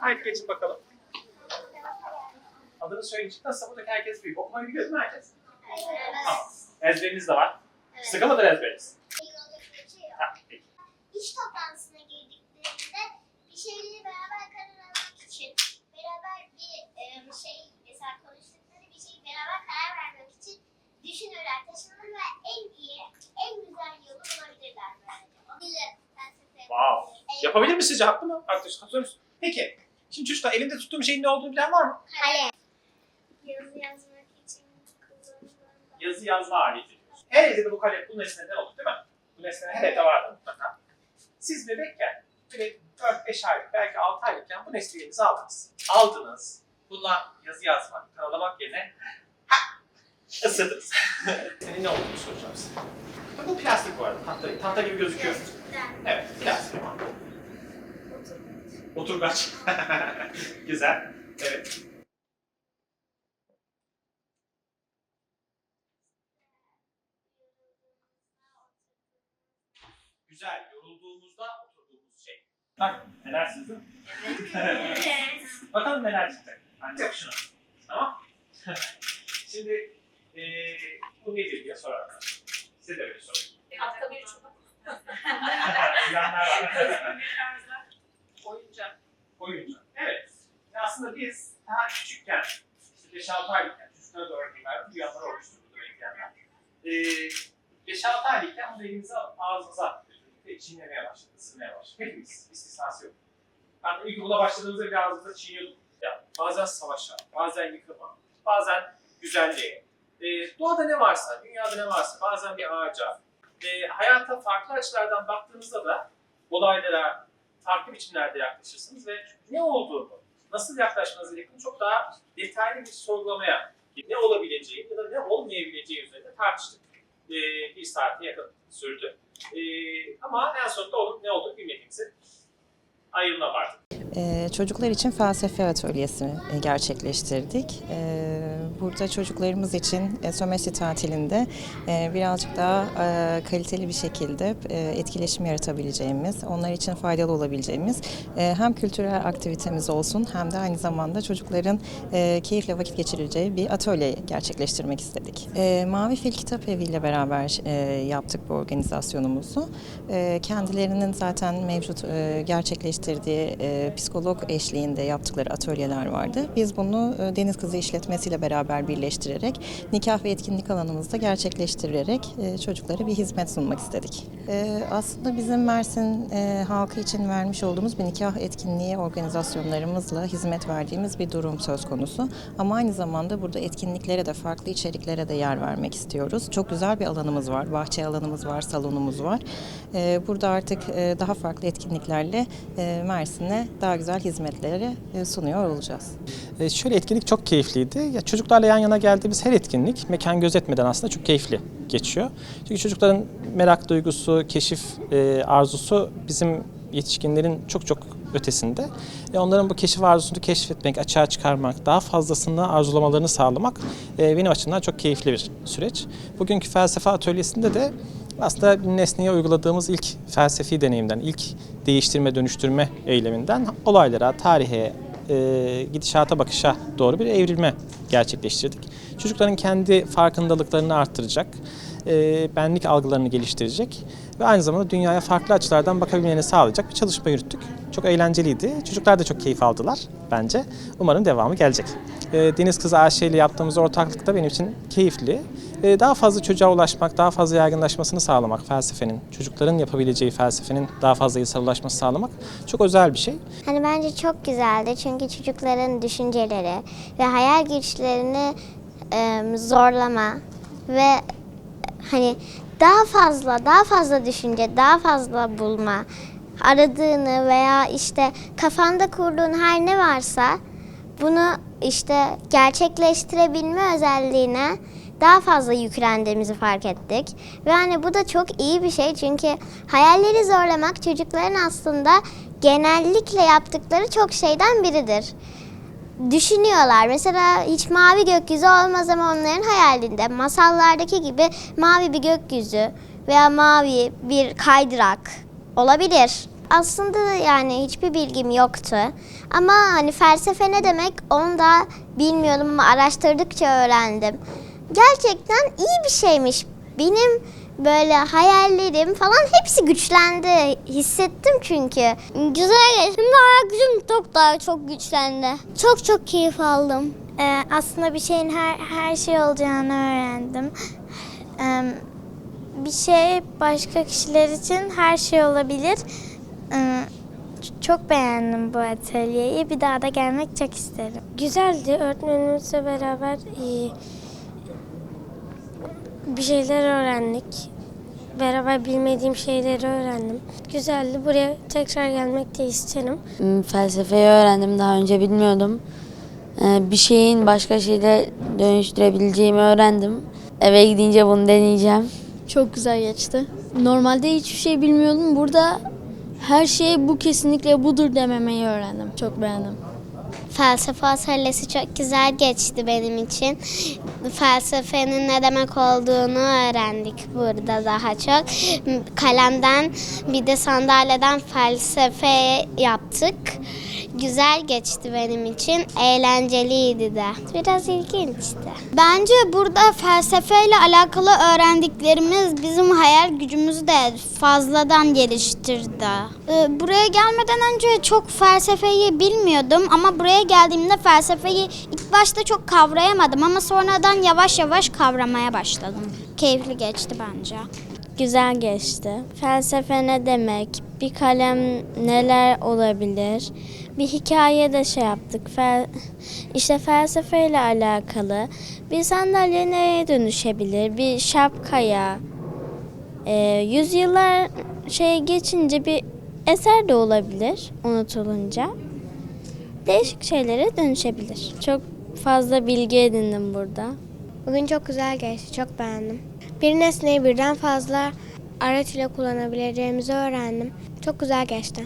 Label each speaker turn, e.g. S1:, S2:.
S1: Haydi geçin bakalım. Adını söyleyecek nasıl? Buradaki herkes büyük. Okumayı biliyor değil mi herkes? Tamam. Ezberiniz de var. Sıkı mıdır ezberiniz? Peki.
S2: İş toplantısına girdiklerinde bir şeyleri beraber karar almak için, beraber bir e, şey, mesela konuştukları bir şeyi beraber karar vermek için düşünürler, taşınır ve en iyi, en güzel yolu bulabilirler felsefe
S1: Wow. Yapabilir mi sizce? Haklı mı? Arkadaşlar katılıyor musun? Peki. Şimdi çocuklar elimde tuttuğum şeyin ne olduğunu bilen var mı?
S2: Kale. Yazı yazmak için kullanılan
S1: Yazı yazma aleti. Her evde de bu kalem, bu nesneden olur değil mi? Bu nesne her evde vardır mutlaka. Siz bebekken, böyle 4-5 aylık, belki 6 aylıkken bu nesneyi elinize aldınız. Aldınız. Bununla yazı yazmak, karalamak yerine ha, ısırdınız. Senin ne olduğunu soracağım size. Bu plastik bu arada. Tahta, tahta gibi gözüküyor. Evet, plastik ama. Oturgaç. Güzel. Evet. Güzel. Yorulduğumuzda oturduğumuz şey. Bak, neler sizin? Bakalım neler çıkacak. Hadi yap şunu. Tamam. Şimdi eee bu nedir diye sorarım. Size de öyle sorayım.
S3: Hafta bir çubuk.
S1: Bilenler var.
S3: Oyuncak.
S1: Oyuncak. Evet. Ya aslında biz daha küçükken, işte 5-6 aylıkken, çocuklara örneğin verdim, rüyalar oluşturdu bekleyenler. Ee, 5-6 aylıkken onu elinize ağzınıza götürdük ve çiğnemeye başladı, ısırmaya başladı. Hepimiz, istisnası yok. Hatta ilkokula başladığımızda bile ağzımıza çiğniyorduk. Ya, bazen savaşa, bazen yıkıma, bazen güzelliğe. Ee, doğada ne varsa, dünyada ne varsa, bazen bir ağaca, e, hayata farklı açılardan baktığınızda da olaylara farklı biçimlerde yaklaşırsınız ve ne olduğunu, nasıl yaklaşmanız gerektiğini çok daha detaylı bir sorgulamaya, ne olabileceği ya da ne olmayabileceği üzerine tartıştık. Ee, bir saate yakın sürdü. Ee, ama en sonunda onun ne olduğunu bilmediğimizi ayrımına vardık.
S4: Ee, Çocuklar için felsefe atölyesi e, gerçekleştirdik. Ee, Burada çocuklarımız için e, sömestr tatilinde e, birazcık daha e, kaliteli bir şekilde e, etkileşim yaratabileceğimiz, onlar için faydalı olabileceğimiz e, hem kültürel aktivitemiz olsun hem de aynı zamanda çocukların e, keyifle vakit geçireceği bir atölye gerçekleştirmek istedik. E, Mavi Fil Kitap Evi ile beraber e, yaptık bu organizasyonumuzu. E, Kendilerinin zaten mevcut e, gerçekleştirdiği e, psikolog eşliğinde yaptıkları atölyeler vardı. Biz bunu e, Deniz Kızı işletmesiyle beraber birleştirerek nikah ve etkinlik alanımızda gerçekleştirerek e, çocuklara bir hizmet sunmak istedik. E, Aslında bizim Mersin e, halkı için vermiş olduğumuz bir nikah etkinliği organizasyonlarımızla hizmet verdiğimiz bir durum söz konusu. Ama aynı zamanda burada etkinliklere de farklı içeriklere de yer vermek istiyoruz. Çok güzel bir alanımız var, bahçe alanımız var, salonumuz var. E, Burada artık e, daha farklı etkinliklerle e, Mersin'e daha güzel hizmetleri sunuyor olacağız.
S5: Şöyle etkinlik çok keyifliydi. Ya çocuklarla yan yana geldiğimiz her etkinlik mekan gözetmeden aslında çok keyifli geçiyor. Çünkü çocukların merak duygusu, keşif arzusu bizim yetişkinlerin çok çok ötesinde. E, onların bu keşif arzusunu keşfetmek, açığa çıkarmak, daha fazlasını arzulamalarını sağlamak e, benim açımdan çok keyifli bir süreç. Bugünkü felsefe atölyesinde de aslında nesneye uyguladığımız ilk felsefi deneyimden, ilk değiştirme, dönüştürme eyleminden olaylara, tarihe, e, gidişata bakışa doğru bir evrilme gerçekleştirdik. Çocukların kendi farkındalıklarını arttıracak, e, benlik algılarını geliştirecek ve aynı zamanda dünyaya farklı açılardan bakabilmelerini sağlayacak bir çalışma yürüttük. Çok eğlenceliydi. Çocuklar da çok keyif aldılar bence. Umarım devamı gelecek. E, Deniz Kızı AŞ ile yaptığımız ortaklık da benim için keyifli. E, daha fazla çocuğa ulaşmak, daha fazla yaygınlaşmasını sağlamak felsefenin, çocukların yapabileceği felsefenin daha fazla insanlaşması sağlamak çok özel bir şey.
S2: Hani bence çok güzeldi çünkü çocukların düşünceleri ve hayal güçlerini zorlama ve hani daha fazla daha fazla düşünce daha fazla bulma aradığını veya işte kafanda kurduğun her ne varsa bunu işte gerçekleştirebilme özelliğine daha fazla yüklendiğimizi fark ettik. Ve hani bu da çok iyi bir şey çünkü hayalleri zorlamak çocukların aslında genellikle yaptıkları çok şeyden biridir. Düşünüyorlar. Mesela hiç mavi gökyüzü olmaz ama onların hayalinde masallardaki gibi mavi bir gökyüzü veya mavi bir kaydırak olabilir. aslında yani hiçbir bilgim yoktu. Ama hani felsefe ne demek onu da bilmiyordum ama araştırdıkça öğrendim. Gerçekten iyi bir şeymiş. Benim böyle hayallerim falan hepsi güçlendi. Hissettim çünkü. Güzel geçti. Şimdi hayal gücüm çok daha çok güçlendi. Çok çok keyif aldım.
S6: Ee, aslında bir şeyin her her şey olacağını öğrendim. Ee, bir şey başka kişiler için her şey olabilir. Ee, çok beğendim bu atölyeyi. Bir daha da gelmek çok isterim. Güzeldi. Öğretmenimizle beraber e, bir şeyler öğrendik. Beraber bilmediğim şeyleri öğrendim. Güzeldi. Buraya tekrar gelmek de isterim.
S7: Hmm, Felsefeyi öğrendim daha önce bilmiyordum. Ee, Bir şeyin başka şeyle dönüştürebileceğimi öğrendim. Eve gidince bunu deneyeceğim.
S8: Çok güzel geçti. Normalde hiçbir şey bilmiyordum. Burada her şey bu kesinlikle budur dememeyi öğrendim. Çok beğendim.
S2: Felsefe atölyesi çok güzel geçti benim için. Felsefenin ne demek olduğunu öğrendik burada daha çok. Kalemden bir de sandalyeden felsefe yaptık. Güzel geçti benim için. Eğlenceliydi de. Biraz ilginçti.
S9: Bence burada felsefeyle alakalı öğrendiklerimiz bizim hayal gücümüzü de fazladan geliştirdi. Ee, Buraya gelmeden önce çok felsefeyi bilmiyordum ama buraya geldiğimde felsefeyi ilk başta çok kavrayamadım ama sonradan yavaş yavaş kavramaya başladım. Keyifli geçti bence.
S6: Güzel geçti. Felsefe ne demek? Bir kalem neler olabilir? Bir hikaye de şey yaptık. Fel, işte felsefeyle alakalı. Bir sandalye neye dönüşebilir? Bir şapkaya. Ee, yüzyıllar şey geçince bir eser de olabilir unutulunca. Değişik şeylere dönüşebilir. Çok fazla bilgi edindim burada.
S2: Bugün çok güzel geçti. Çok beğendim. Bir nesneyi birden fazla araç ile kullanabileceğimizi öğrendim. Çok güzel geçti.